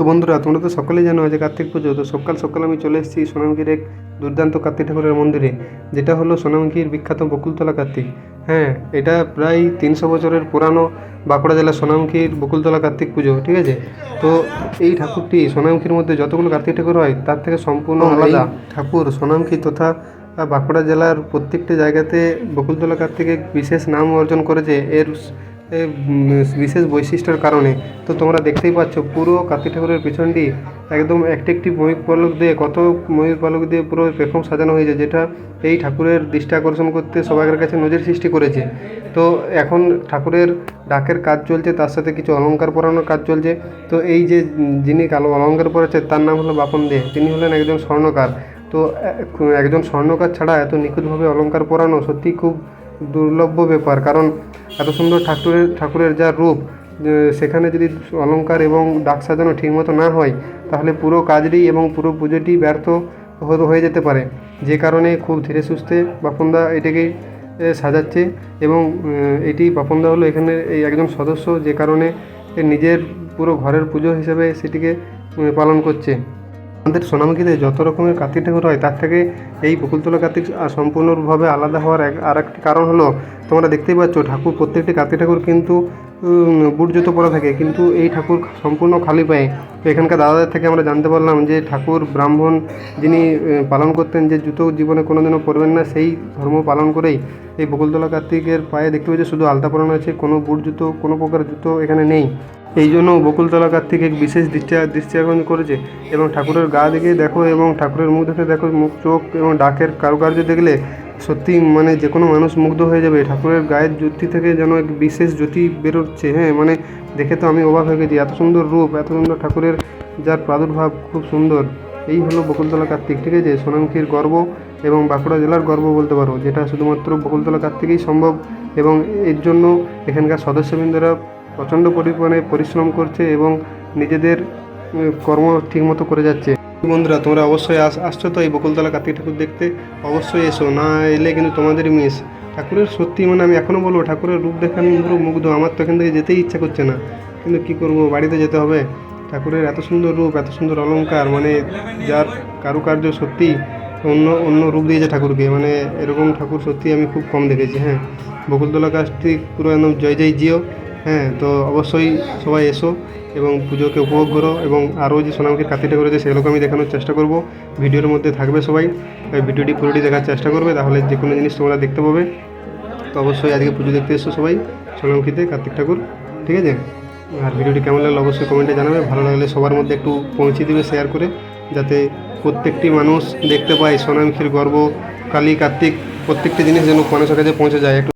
তো বন্ধুরা তোমরা তো সকলেই জানো যে কার্তিক পুজো তো সকাল সকাল আমি চলে এসেছি সোনামুখীর এক দুর্দান্ত কার্তিক ঠাকুরের মন্দিরে যেটা হলো সোনামুখীর বিখ্যাত বকুলতলা কার্তিক। হ্যাঁ এটা প্রায় তিনশো বছরের পুরানো বাঁকুড়া জেলার সোনামুখীর বকুলতলা কার্তিক পুজো ঠিক আছে? তো এই ঠাকুরটি সোনামুখীর মধ্যে যতগুলো কার্তিক ঠাকুর হয় তার থেকে সম্পূর্ণ আলাদা। ঠাকুর সোনামুখী তথা বাঁকুড়া জেলার প্রত্যেকটি জায়গাতে বকুলতলা কার্তিক এক বিশেষ নাম অর্জন করেছে। এর বিশেষ বৈশিষ্ট্যের কারণে। তো তোমরা দেখতেই পাচ্ছ, পুরো কার্তিক ঠাকুরের পিছনটি একদম একটি একটি ময়ূর পালক দিয়ে, কত ময়ূর পালক দিয়ে পুরো পেখম সাজানো হয়েছে, যেটা এই ঠাকুরের দৃষ্টি আকর্ষণ করতে সবার কাছে নজর সৃষ্টি করেছে। তো এখন ঠাকুরের ডাকের কাজ চলছে, তার সাথে কিছু অলংকার পরানোর কাজ চলছে। তো এই যে যিনি কালো অলংকার পরেছে, তার নাম হলো বাপন দে। তিনি হলেন একজন স্বর্ণকার। তো একজন স্বর্ণকার ছাড়া এত নিখুঁতভাবে অলংকার পরানো সত্যিই খুব দুর্লভ ব্যাপার, কারণ এত সুন্দর ঠাকুরের ঠাকুরের যা রূপ সেখানে যদি অলংকার এবং ডাক সাজানো ঠিকমতো না হয়, তাহলে পুরো কাজটি এবং পুরো পুজোটি ব্যর্থ হয়ে যেতে পারে। যে কারণে খুব ধীরে সুস্থে বাপনদা এটাকে সাজাচ্ছে এবং এটি বাপনদা হলো এখানে এই একজন সদস্য, যে কারণে নিজের পুরো ঘরের পুজো হিসেবে সেটিকে পালন করছে। আমাদের সোনামুখীতে যত রকমের কার্তিক ঠাকুর হয়, তার থেকে এই বকুলতলা কার্তিক সম্পূর্ণভাবে আলাদা হওয়ার এক আর একটি কারণ হলো তোমরা দেখতেই পাচ্ছ, ঠাকুর, প্রত্যেকটি কার্তিক ঠাকুর কিন্তু বুট জুতো পরা থাকে। কিন্তু এই ঠাকুর সম্পূর্ণ খালি পায়ে। তো এখানকার দাদাদের থেকে আমরা জানতে পারলাম যে, ঠাকুর, ব্রাহ্মণ যিনি পালন করতেন, যে জুতো জীবনে কোনোদিনও পরবেন না, সেই ধর্ম পালন করেই এই বকুলতলা কার্তিকের পায়ে দেখতে পাচ্ছি, শুধু আলতা পরানো আছে কোনো বুট জুতো, কোনো প্রকার জুতো এখানে নেই। এই জন্য বকুলতলা কার্তিক এক বিশেষ দৃষ্টি দৃষ্টি আকর্ষণ করেছে এবং ঠাকুরের গা দেখে দেখো এবং ঠাকুরের মুখ দেখে দেখো, মুখ, চোখ এবং ডাকের কারুকার্য দেখলে সত্যি মানে যে কোনো মানুষ মুগ্ধ হয়ে যাবে। ঠাকুরের গায়ের জ্যোতি থেকে যেন এক বিশেষ জ্যোতি বেরোচ্ছে হ্যাঁ মানে দেখে তো আমি অবাক হয়ে গেছি। এত সুন্দর রূপ, এত সুন্দর ঠাকুরের যার প্রাদুর্ভাব খুব সুন্দর। এই হলো বকুলতলা কার্তিক, ঠিক আছে? সোনামুখীর গর্ব এবং বাঁকুড়া জেলার গর্ব বলতে পারো, যেটা শুধুমাত্র বকুলতলা কার্তিকেই সম্ভব এবং এর জন্য এখানকার সদস্যবৃন্দরা প্রচণ্ড পরিমাণে পরিশ্রম করছে এবং নিজেদের কর্ম ঠিকমতো করে যাচ্ছে। বন্ধুরা, তোমরা অবশ্যই আস, আসছো তো এই বকুলতলা কার্তিক ঠাকুর দেখতে? অবশ্যই এসো, না এলে কিন্তু তোমাদেরই মিস ঠাকুরের সত্যি মানে আমি এখনও বলব, ঠাকুরের রূপ দেখে আমি পুরো মুগ্ধ। আমার তো এখান থেকে যেতেই ইচ্ছা করছে না। কিন্তু কি করব, বাড়িতে যেতে হবে। ঠাকুরের এত সুন্দর রূপ, এত সুন্দর অলংকার মানে যার কারুকার্য সত্যি, অন্য অন্য রূপ দিয়েছে ঠাকুরকে। মানে এরকম ঠাকুর সত্যি আমি খুব কম দেখেছি হ্যাঁ। বকুলতলা কার্তিক পুরো একদম জয় জয় জিও। হ্যাঁ তো অবশ্যই সবাই এসো এবং পুজোকে উপভোগ করো এবং আরও যে সোনামুখীর কার্তিক ঠাকুর আছে সেগুলোকে আমি দেখানোর চেষ্টা করব। ভিডিওর মধ্যে থাকবে সবাই ভিডিওটি পুরোটি দেখার চেষ্টা করবে, তাহলে যে কোনো জিনিস তোমরা দেখতে পাবে। তো অবশ্যই আজকে পুজো দেখতে এসো সবাই, সোনামুখীতে কার্তিক ঠাকুর, ঠিক আছে? আর ভিডিওটি কেমন লাগল অবশ্যই কমেন্টে জানাবে, ভালো লাগলে সবার মধ্যে একটু পৌঁছে দিবে শেয়ার করে, যাতে প্রত্যেকটি মানুষ দেখতে পায় সোনামুখীর গর্ব, কালী, কার্তিক, প্রত্যেকটি জিনিস যেন মানুষের কাছে পৌঁছে যায়।